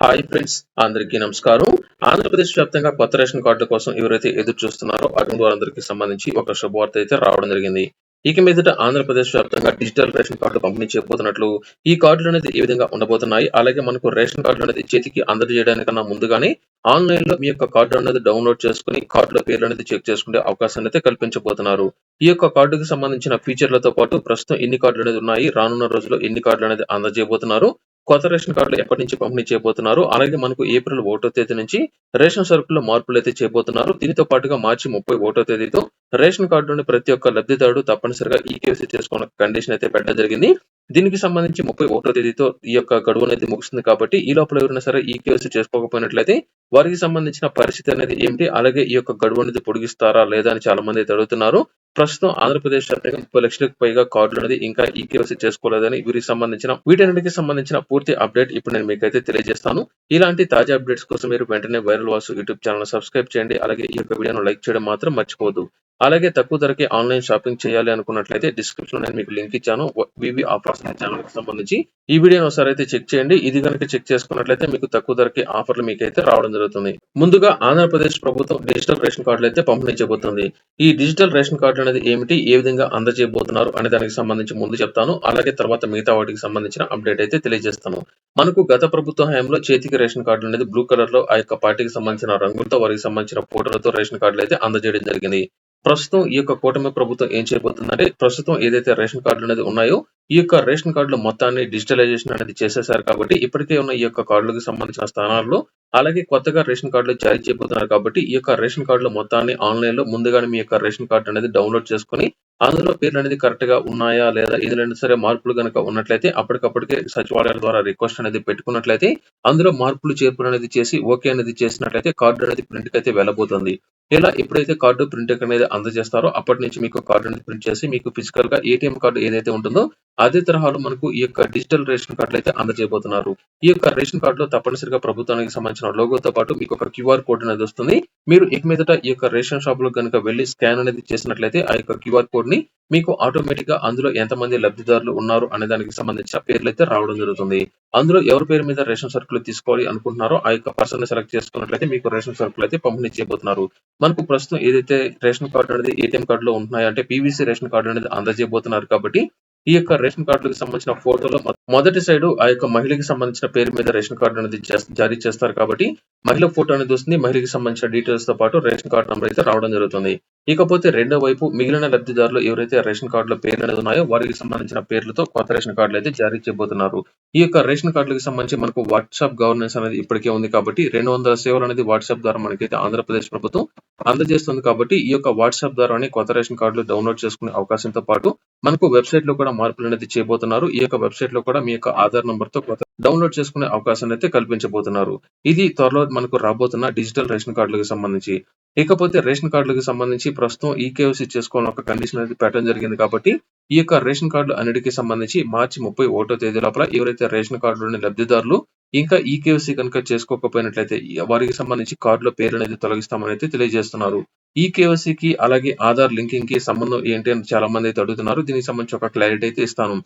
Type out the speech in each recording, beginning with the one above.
Hi friends అందరికీ నమస్కారం. ఆంధ్రప్రదేశ్ వ్యాప్తంగా కొత్త రేషన్ కార్డుల కోసం ఎవరైతే ఎదురు చూస్తున్నారో అటువంటి వారందరికీ సంబంధించి ఒక శుభవార్త అయితే రావడం జరిగింది. ఇక మీదట ఆంధ్రప్రదేశ్ వ్యాప్తంగా డిజిటల్ రేషన్ కార్డు పంపిణీ చేయబోతున్నట్లు ఈ కార్డులు అనేది ఏ విధంగా ఉండబోతున్నాయి? అలాగే మనకు రేషన్ కార్డులు అనేది చేతికి అందజేయడానికన్నా ముందుగానే ఆన్లైన్లో మీ యొక్క కార్డు అనేది డౌన్లోడ్ చేసుకుని కార్డుల పేర్లు అనేది చెక్ చేసుకునే అవకాశాన్ని అయితే కల్పించబోతున్నారు. ఈ యొక్క కార్డుకి సంబంధించిన ఫీచర్లతో పాటు ప్రస్తుతం ఎన్ని కార్డులు అనేది ఉన్నాయి? రానున్న రోజుల్లో ఎన్ని కార్డులు అనేది అందజేయబోతున్నారు? కొత్త రేషన్ కార్డులు ఎప్పటి నుంచి పంపిణీ చేయబోతున్నారు? అలాగే మనకు ఏప్రిల్ ఒకటో తేదీ నుంచి రేషన్ సరుకుల్లో మార్పులు అయితే చేయబోతున్నారు దీనితో పాటుగా మార్చి ముప్పై ఒకటో తేదీతో రేషన్ కార్డులోని ప్రతి ఒక్క లబ్ధిదారుడు తప్పనిసరిగా ఈకేసీ చేసుకున్న కండిషన్ అయితే పెట్టడం జరిగింది. దీనికి సంబంధించి ముప్పై ఒకటో తేదీతో ఈ యొక్క గడువు అనేది ముగుస్తుంది కాబట్టి ఈ లోపల ఎవరైనా సరే ఈ చేసుకోకపోయినట్లయితే వారికి సంబంధించిన పరిస్థితి అనేది ఏమిటి? అలాగే ఈ యొక్క గడువు అనేది పొడిగిస్తారా లేదా అని చాలా మంది అయితే అడుగుతున్నారు. ప్రస్తుతం ఆంధ్రప్రదేశ్ వ్యాప్తంగా ముప్పై లక్షలకు పైగా కార్డులు అనేది ఇంకా ఈ కేవైసీ చేసుకోలేదని వీరికి సంబంధించిన వీటన్నిటికి సంబంధించిన పూర్తి అప్డేట్ ఇప్పుడు నేను మీకైతే తెలియజేస్తాను. ఇలాంటి తాజా అప్డేట్స్ కోసం మీరు వెంటనే viral Vasu YouTube channel subscribe చేయండి. అలాగే ఈ యొక్క వీడియోను లైక్ చేయడం మాత్రం మర్చిపోదు అలాగే తక్కువ ధరకి ఆన్లైన్ షాపింగ్ చేయాలి అనుకున్నట్లయితే డిస్క్రిప్షన్లో నేను మీకు లింక్ ఇచ్చాను. వివి ఆఫర్స్ ఛానల్కి సంబంధించి ఈ వీడియోను ఒకసారి అయితే చెక్ చేయండి. ఇది కనుక చెక్ చేసుకున్నట్లయితే మీకు తక్కువ ధరకి ఆఫర్లు మీకైతే రావడం జరుగుతుంది. ముందుగా ఆంధ్రప్రదేశ్ ప్రభుత్వం డిజిటల్ రేషన్ కార్డులు అయితే పంపిణీ చేయబోతుంది. ఈ డిజిటల్ రేషన్ కార్డు అనేది ఏమిటి? ఏ విధంగా అందజేయబోతున్నారు అనే దానికి సంబంధించి ముందు చెప్తాను. అలాగే తర్వాత మిగతా వాటికి సంబంధించిన అప్డేట్ అయితే తెలియజేస్తాను. మనకు గత ప్రభుత్వ హయాంలో చేతికి రేషన్ కార్డు అనేది బ్లూ కలర్లో ఆ యొక్క పార్టీకి సంబంధించిన రంగులతో వారికి సంబంధించిన ఫోటోలతో రేషన్ కార్డులు అయితే అందజేయడం జరిగింది. ప్రస్తుతం ఈ యొక్క కూటమి ప్రభుత్వం ఏం చేయబోతుందంటే ప్రస్తుతం ఏదైతే రేషన్ కార్డులు అనేది ఉన్నాయో ఈ యొక్క రేషన్ కార్డుల మొత్తాన్ని డిజిటలైజేషన్ అనేది చేసేసారు కాబట్టి ఇప్పటికే ఉన్న ఈ యొక్క కార్డులకు సంబంధించిన స్థానాల్లో అలాగే కొత్తగా రేషన్ కార్డులు జారీ చేయబోతున్నారు కాబట్టి ఈ యొక్క రేషన్ కార్డుల మొత్తాన్ని ఆన్లైన్లో ముందుగానే మీ యొక్క రేషన్ కార్డు అనేది డౌన్లోడ్ చేసుకుని అందులో పేర్లు అనేది కరెక్ట్గా ఉన్నాయా లేదా ఏదైనా సరే మార్పులు కనుక ఉన్నట్లయితే అప్పటికప్పటికే సచివాలయాల ద్వారా రిక్వెస్ట్ అనేది పెట్టుకున్నట్లయితే అందులో మార్పులు చేర్పులు అనేది చేసి ఓకే అనేది చేసినట్లయితే కార్డు అనేది ప్రింట్ అయితే వెళ్ళబోతుంది. ఇలా ఎప్పుడైతే కార్డు ప్రింట్ అనేది అందజేస్తారో అప్పటి నుంచి మీకు కార్డు అనేది ప్రింట్ చేసి మీకు ఫిజికల్గా ఏటీఎం కార్డు ఏదైతే ఉంటుందో అదే తరహాలో మనకు ఈ యొక్క డిజిటల్ రేషన్ కార్డులు అయితే అందజేయబోతున్నారు. ఈ యొక్క రేషన్ కార్డులో తప్పనిసరిగా ప్రభుత్వానికి సంబంధించిన లోగోతో పాటు మీకు ఒక క్యూఆర్ కోడ్ అనేది వస్తుంది. మీరు ఇక మీదట ఈ యొక్క రేషన్ షాప్లో కనుక వెళ్ళి స్కాన్ అనేది చేసినట్లయితే ఆ యొక్క క్యూఆర్ కోడ్ ని మీకు ఆటోమేటిక్గా అందులో ఎంతమంది లబ్ధిదారులు ఉన్నారు అనే దానికి సంబంధించిన పేర్లు అయితే రావడం జరుగుతుంది. అందులో ఎవరి పేరు మీద రేషన్ సరుకులు తీసుకోవాలి అనుకుంటున్నారో ఆ యొక్క పర్సన్ సెలెక్ట్ చేసుకున్నట్లయితే మీకు రేషన్ సరుకులు అయితే పంపిణీ చేయబోతున్నారు. మనకు ప్రస్తుతం ఏదైతే రేషన్ కార్డు అనేది ఏటీఎం కార్డు లో ఉన్నాయంటే పీవీసీ రేషన్ కార్డు అనేది అందజేయబోతున్నారు కాబట్టి ఈ యొక్క రేషన్ కార్డులకు సంబంధించిన ఫోటోలో మొదటి సైడ్ ఆ యొక్క మహిళకి సంబంధించిన పేరు మీద రేషన్ కార్డు అనేది జారీ చేస్తారు కాబట్టి మహిళ ఫోటో అనేది వస్తుంది. మహిళకి సంబంధించిన డీటెయిల్స్తో పాటు రేషన్ కార్డు నెంబర్ అయితే రావడం జరుగుతుంది. ఇకపోతే రెండో వైపు మిగిలిన లబ్ధిదారులు ఎవరైతే రేషన్ కార్డుల పేర్లు ఉన్నాయో వారికి సంబంధించిన పేర్లతో కొత్త రేషన్ కార్డులు అయితే జారీ చేయబోతున్నారు. ఈ యొక్క రేషన్ కార్డులకు సంబంధించి మనకు వాట్సాప్ గవర్నెన్స్ అనేది ఇప్పటికే ఉంది కాబట్టి రెండు వందల సేవలు అనేది వాట్సాప్ ద్వారా మనకైతే ఆంధ్రప్రదేశ్ ప్రభుత్వం అందజేస్తుంది కాబట్టి ఈ యొక్క వాట్సాప్ ద్వారానే కొత్త రేషన్ కార్డులు డౌన్లోడ్ చేసుకునే అవకాశంతో పాటు మనకు వెబ్సైట్లో కూడా మార్పులు అనేది చేయబోతున్నారు. ఈ యొక్క వెబ్సైట్లో కూడా మీ యొక్క ఆధార్ నంబర్తో కొత్త డౌన్లోడ్ చేసుకునే అవకాశాన్ని అయితే కల్పించబోతున్నారు. ఇది త్వరలో మనకు రాబోతున్న డిజిటల్ రేషన్ కార్డులకు సంబంధించి. ఇకపోతే రేషన్ కార్డులకు సంబంధించి ప్రస్తుతం ఈకేవసీ చేసుకోవాలని ఒక కండిషన్ అనేది పెట్టడం జరిగింది కాబట్టి ఈ యొక్క రేషన్ కార్డులు అన్నిటికీ సంబంధించి మార్చి ముప్పై ఒకటో తేదీ లోపల ఎవరైతే రేషన్ కార్డులోని లబ్ధిదారులు ఇంకా ఈకేవసీ కనుక చేసుకోకపోయినట్లయితే వారికి సంబంధించి కార్డులో పేరు అనేది తొలగిస్తామని అయితే తెలియజేస్తున్నారు. ఈ కేవైసీకి అలాగే ఆధార్ లింకింగ్కి సంబంధం ఏంటి అని చాలా మంది అయితే అడుగుతున్నారు. దీనికి సంబంధించి ఒక క్లారిటీ అయితే ఇస్తాను.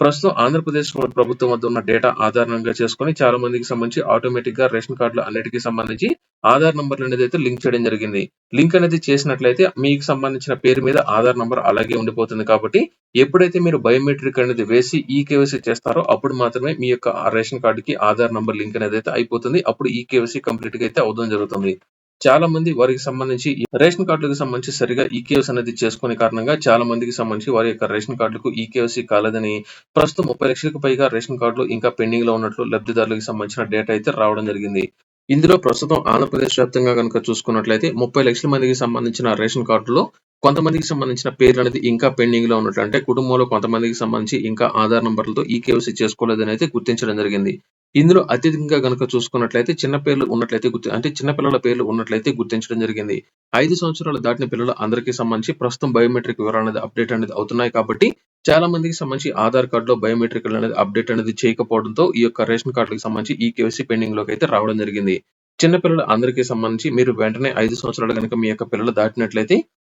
ప్రస్తుతం ఆంధ్రప్రదేశ్ ప్రభుత్వం వద్ద ఉన్న డేటా ఆధారంగా చేసుకుని చాలా మందికి సంబంధించి ఆటోమేటిక్గా రేషన్ కార్డులు అన్నిటికీ సంబంధించి ఆధార్ నంబర్ అనేది అయితే లింక్ చేయడం జరిగింది. లింక్ అనేది చేసినట్లయితే మీకు సంబంధించిన పేరు మీద ఆధార్ నంబర్ అలాగే ఉండిపోతుంది కాబట్టి ఎప్పుడైతే మీరు బయోమెట్రిక్ అనేది వేసి ఈ కేవైసీ చేస్తారో అప్పుడు మాత్రమే మీ యొక్క రేషన్ కార్డుకి ఆధార్ నంబర్ లింక్ అనేది అయితే అయిపోతుంది. అప్పుడు ఈ కేవైసీ కంప్లీట్గా అయితే అవడం జరుగుతుంది. చాలా మంది వారికి సంబంధించి రేషన్ కార్డులకు సంబంధించి సరిగా ఈకేఎస్ అనేది చేసుకునే కారణంగా చాలా మందికి సంబంధించి వారి యొక్క రేషన్ కార్డులకు ఈకేఎస్సీ కాలేదని ప్రస్తుతం ముప్పై లక్షలకు పైగా రేషన్ కార్డులు ఇంకా పెండింగ్లో ఉన్నట్లు లబ్ధిదారులకు సంబంధించిన డేటా అయితే రావడం జరిగింది. ఇందులో ప్రస్తుతం ఆంధ్రప్రదేశ్ వ్యాప్తంగా కనుక చూసుకున్నట్లయితే ముప్పై లక్షల మందికి సంబంధించిన రేషన్ కార్డులో కొంతమందికి సంబంధించిన పేర్లు అనేది ఇంకా పెండింగ్లో ఉన్నట్లు అంటే కుటుంబంలో కొంతమందికి సంబంధించి ఇంకా ఆధార్ నంబర్లతో ఈ కేవైసీ చేసుకోలేదని అయితే గుర్తించడం జరిగింది. ఇందులో అత్యధికంగా కనుక చూసుకున్నట్లయితే చిన్న పేర్లు ఉన్నట్లయితే గుర్తి అంటే చిన్న పిల్లల పేర్లు ఉన్నట్లయితే గుర్తించడం జరిగింది. ఐదు సంవత్సరాలు దాటిన పిల్లల అందరికీ సంబంధించి ప్రస్తుతం బయోమెట్రిక్ వివరాలు అనేది అప్డేట్ అనేది అవుతున్నాయి కాబట్టి చాలా మందికి సంబంధించి ఆధార్ కార్డులో బయోమెట్రిక్ అనేది అప్డేట్ అనేది చేయకపోవడంతో ఈ యొక్క రేషన్ కార్డులకు సంబంధించి ఈ కేవైసీ పెండింగ్లోకి అయితే రావడం జరిగింది. చిన్న పిల్లలు అందరికీ సంబంధించి మీరు వెంటనే ఐదు సంవత్సరాలు కనుక మీ యొక్క పిల్లలు దాటినట్లయితే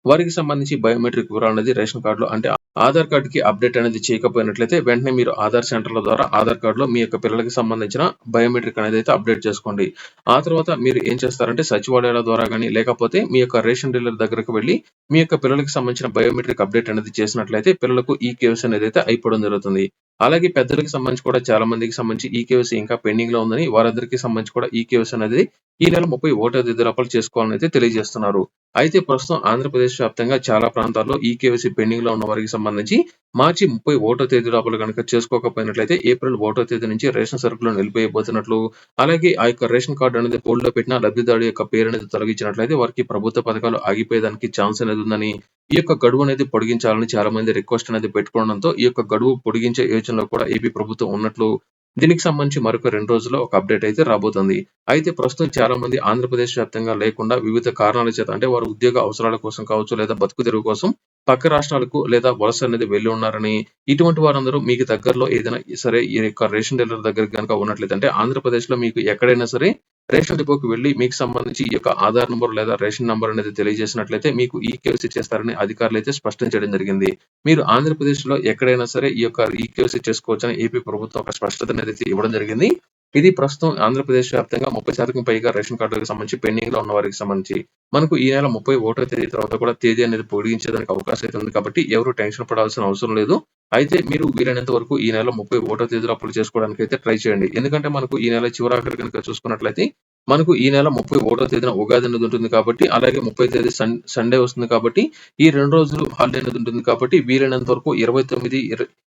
వారికి సంబంధించి బయోమెట్రిక్ వివరాలనేది రేషన్ కార్డులో అంటే ఆధార్ కార్డ్‌కి అప్‌డేట్ అనేది చేయకపోయినట్లయితే వెంటనే మీరు ఆధార్ సెంటర్‌ల ద్వారా ఆధార్ కార్డులో మీ యొక్క పిల్లలకి సంబంధించిన బయోమెట్రిక్ అనేది అయితే అప్‌డేట్ చేసుకోండి. ఆ తర్వాత మీరు ఏం చేస్తారంటే సచివాలయాల ద్వారా కానీ లేకపోతే మీ యొక్క రేషన్ డీలర్ దగ్గరకు వెళ్ళి మీ యొక్క పిల్లలకి సంబంధించిన బయోమెట్రిక్ అప్‌డేట్ అనేది చేసినట్లయితే పిల్లలకు ఈ కేవైస్ అనేది అయితే అయిపోవడం జరుగుతుంది. అలాగే పెద్దలకు సంబంధించి కూడా చాలా మందికి సంబంధించి ఈ ఈకేవైసీ ఇంకా పెండింగ్లో ఉందని వారందరికీ సంబంధించి కూడా ఈకేవైసీ అనేది ఈ నెల 31 తేదీ లోపల చేసుకోవాలని అయితే తెలియజేస్తున్నారు. అయితే ప్రస్తుతం ఆంధ్రప్రదేశ్ వ్యాప్తంగా చాలా ప్రాంతాల్లో ఈ కేవైసీ పెండింగ్లో ఉన్న వారికి సంబంధించి మార్చి 31 తేదీ లోపల కనుక చేసుకోకపోయినట్లయితే ఏప్రిల్ ఓటో తేదీ నుంచి రేషన్ సరుకులు నిలిపివేయబోతున్నట్లు, అలాగే ఆ యొక్క రేషన్ కార్డు అనేది హోల్డ్‌లో పెట్టిన లబ్ధిదారుడి యొక్క పేరు అనేది తొలగించినట్లయితే వారికి ప్రభుత్వ పథకాలు ఆగిపోయేదానికి ఛాన్స్ అనేది ఉందని, ఈ యొక్క గడువు అనేది పొడిగించాలని చాలా మంది రిక్వెస్ట్ అనేది పెట్టుకోవడంతో ఈ యొక్క గడువు పొడిగించే యోచనలో కూడా ఏపీ ప్రభుత్వం ఉన్నట్లు దీనికి సంబంధించి మరొక రెండు రోజుల్లో ఒక అప్‌డేట్ అయితే రాబోతుంది. అయితే ప్రస్తుతం చాలా మంది ఆంధ్రప్రదేశ్ వ్యాప్తంగా లేకుండా వివిధ కారణాల చేత అంటే వారు ఉద్యోగ అవసరాల కోసం కావచ్చు, లేదా బతుకుదెరువు కోసం పక్క రాష్ట్రాలకు లేదా వలస అనేది వెళ్ళి ఉన్నారని, ఇటువంటి వారందరూ మీకు దగ్గరలో ఏదైనా సరే ఈ యొక్క రేషన్ డీలర్ దగ్గర గనుక ఉన్నట్లయితే అంటే ఆంధ్రప్రదేశ్‌లో మీకు ఎక్కడైనా సరే రేషన్ డిపోకి వెళ్ళి మీకు సంబంధించి ఈ యొక్క ఆధార్ నంబర్ లేదా రేషన్ నంబర్ అనేది తెలియజేసినట్లయితే మీకు ఈకేవైసీ చేస్తారని అధికారులైతే స్పష్టం చేయడం జరిగింది. మీరు ఆంధ్రప్రదేశ్లో ఎక్కడైనా సరే ఈ యొక్క ఈకేవైసీ చేసుకోవచ్చని ఏపీ ప్రభుత్వం ఒక స్పష్టత అనేది ఇవ్వడం జరిగింది. ఇది ప్రస్తుతం ఆంధ్రప్రదేశ్ వ్యాప్తంగా 30% పైగా రేషన్ కార్డులకు సంబంధించి పెండింగ్‌లో ఉన్న వారికి సంబంధించి మనకు ఈ నెల 31 తేదీ తర్వాత కూడా తేదీ అనేది పొడిగించేదానికి అవకాశం అయితే ఉంది కాబట్టి ఎవరు టెన్షన్ పడాల్సిన అవసరం లేదు. అయితే మీరు వీలైనంత వరకు ఈ నెల 31 తేదీలో అప్పులు చేసుకోవడానికి అయితే ట్రై చేయండి. ఎందుకంటే మనకు ఈ నెల చివరాఖరు గనుక చూసుకున్నట్లయితే మనకు ఈ నెల 31 తేదీన ఉగాది అనేది ఉంటుంది కాబట్టి, అలాగే 30 తేదీ సండే వస్తుంది కాబట్టి ఈ రెండు రోజులు హాలిడే అనేది ఉంటుంది కాబట్టి వీలైనంత వరకు ఇరవై తొమ్మిది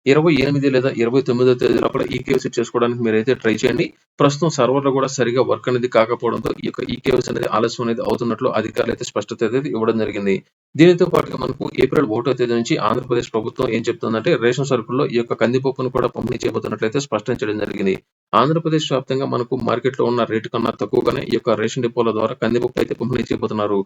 ఇరవై ఎనిమిది లేదా 29 తేదీ లోపల ఈకేఎస్ చేసుకోవడానికి మీరైతే ట్రై చేయండి. ప్రస్తుతం సర్వర్‌లో కూడా సరిగా వర్క్ అనేది కాకపోవడంతో ఈ యొక్క ఈకేఎస్ అనేది ఆలస్యం అనేది అవుతున్నట్లు అధికారులు అయితే స్పష్టత అయితే ఇవ్వడం జరిగింది. దీనితో పాటుగా మనకు ఏప్రిల్ ఒకటో తేదీ నుంచి ఆంధ్రప్రదేశ్ ప్రభుత్వం ఏం చెప్తుందంటే రేషన్ సరుకుల్లో ఈ యొక్క కందిపప్పును కూడా పంపిణీ చేయబోతున్నట్లయితే స్పష్టం చేయడం జరిగింది. ఆంధ్రప్రదేశ్ వ్యాప్తంగా మనకు మార్కెట్‌లో ఉన్న రేటు కన్నా తక్కువగానే ఈ యొక్క రేషన్ డిపోల ద్వారా కందిపప్పు అయితే పంపిణీ చేయబోతున్నారు.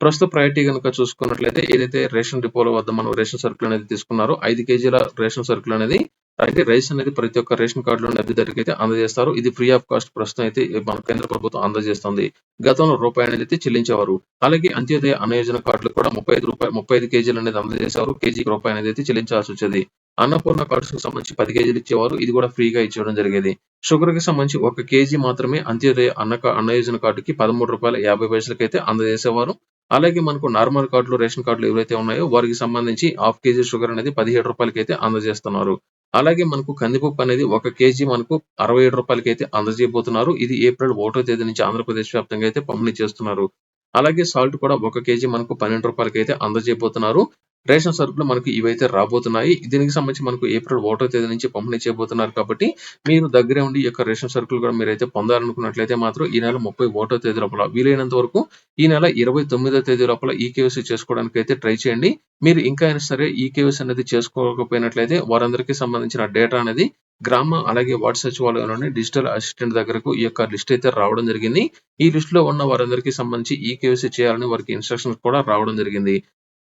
ప్రస్తుత ప్రయారిటీ గనుక చూసుకున్నట్లయితే ఏదైతే రేషన్ డిపోల వద్ద మనం రేషన్ సరుకులు అనేది తీసుకున్నారో ఐదు కేజీల రేషన్ సరుకులు అనేది అయితే రైస్ అనేది ప్రతి ఒక్క రేషన్ కార్డులో లబ్ధిదారికి అయితే అందజేస్తారు. ఇది ఫ్రీ ఆఫ్ కాస్ట్ ప్రస్తుతం అయితే మన కేంద్ర ప్రభుత్వం అందజేస్తుంది. గతంలో రూపాయి అనేది అయితే చెల్లించేవారు. అలాగే అంత్యోదయ అన్నయోజన కార్డులు కూడా 35 రూపాయలు 35 కేజీలు అనేది అందజేసేవారు. కేజీకి రూపాయి అనేది అయితే చెల్లించాల్సి వచ్చేది. అన్నపూర్ణ కార్డ్స్‌కి సంబంధించి పది కేజీలు ఇచ్చేవారు. ఇది కూడా ఫ్రీగా ఇచ్చేయడం జరిగేది. షుగర్‌కి సంబంధించి ఒక కేజీ మాత్రమే అంత్యోదయ అన్న క అన్నయోజన కార్డ్‌కి రూ. 13.50 అయితే అందజేసేవారు. అలాగే మనకు నార్మల్ కార్డులు, రేషన్ కార్డులు ఏవైతే ఉన్నాయో వారికి సంబంధించి హాఫ్ కేజీ షుగర్ అనేది పదిహేడు రూపాయలకి అయితే అందజేస్తున్నారు. అలాగే మనకు కందిపప్పు అనేది ఒక కేజీ మనకు అరవై ఏడు రూపాయలకి అయితే అందజేయబోతున్నారు. ఇది ఏప్రిల్ ఒకటో తేదీ నుంచి ఆంధ్రప్రదేశ్ వ్యాప్తంగా అయితే పంపిణీ చేస్తున్నారు. అలాగే సాల్ట్ కూడా ఒక కేజీ మనకు పన్నెండు రూపాయలకి అయితే అందజేయబోతున్నారు. రేషన్ సరుకులు మనకు ఇవైతే రాబోతున్నాయి. దీనికి సంబంధించి మనకు ఏప్రిల్ ఒకటో తేదీ నుంచి పంపిణీ చేయబోతున్నారు కాబట్టి మీరు దగ్గరే ఉండి ఈ యొక్క రేషన్ సరుకులు కూడా మీరైతే పొందాలనుకున్నట్లయితే మాత్రం ఈ నెల 31 తేదీ లోపల వీలైనంత వరకు ఈ నెల 29 తేదీ లోపల ఈకేవైసీ చేసుకోవడానికి అయితే ట్రై చేయండి. మీరు ఇంకా అయినా సరే ఈకేవైసీ అనేది చేసుకోకపోయినట్లయితే వారందరికీ సంబంధించిన డేటా అనేది గ్రామ అలాగే వార్డు సచివాలయంలోని డిజిటల్ అసిస్టెంట్ దగ్గరకు ఈ యొక్క లిస్ట్ అయితే రావడం జరిగింది. ఈ లిస్ట్లో ఉన్న వారందరికీ సంబంధించి ఈకేవైసీ చేయాలని వారికి ఇన్‌స్ట్రక్షన్స్ కూడా రావడం జరిగింది.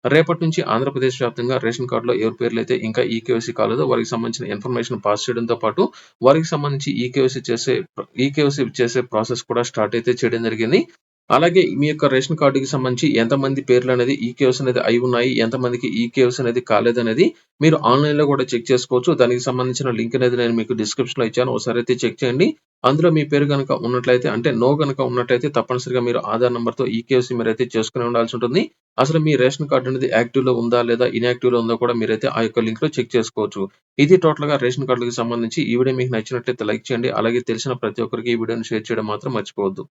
రేపటి నుంచి ఆంధ్రప్రదేశ్ వ్యాప్తంగా రేషన్ కార్డులో ఎవరి పేర్లైతే ఇంకా ఈకేవైసీ కాలేదో వారికి సంబంధించిన ఇన్ఫర్మేషన్ పాస్ చేయడంతో పాటు వారికి సంబంధించి ఈకేవైసీ చేసే ఈకేవైసీ చేసే ప్రాసెస్ కూడా స్టార్ట్ అయితే చేయడం జరిగింది. అలాగే మీ యొక్క రేషన్ కార్డుకి సంబంధించి ఎంతమంది పేర్లు అనేది ఈ కేవ్స్ అనేది అయి ఉన్నాయి, ఎంతమందికి కేవ్స్ అనేది కాలేదనేది మీరు ఆన్‌లైన్‌లో కూడా చెక్ చేసుకోవచ్చు. దానికి సంబంధించిన లింక్ అనేది నేను మీకు డిస్క్రిప్షన్‌లో ఇచ్చాను. ఒకసారి అయితే చెక్ చేయండి. అందులో మీ పేరు గనుక ఉన్నట్లయితే అంటే నో గనుక ఉన్నట్లయితే తప్పనిసరిగా మీరు ఆధార్ నంబర్‌తో ఈకేవైసీ మీరైతే చేసుకొని ఉండాల్సి ఉంటుంది. అసలు మీ రేషన్ కార్డు అనేది యాక్టివ్‌లో ఉందా లేదా ఇన్యాక్టివ్లో ఉందో కూడా మీరైతే ఆ యొక్క లింక్‌లో చెక్ చేసుకోవచ్చు. ఇది టోటల్‌గా రేషన్ కార్డులకు సంబంధించి ఈ వీడియో మీకు నచ్చినట్లయితే లైక్ చేయండి. అలాగే తెలిసిన ప్రతి ఒక్కరికి ఈ వీడియోని షేర్ చేయడం మాత్రం మర్చిపోవద్దు.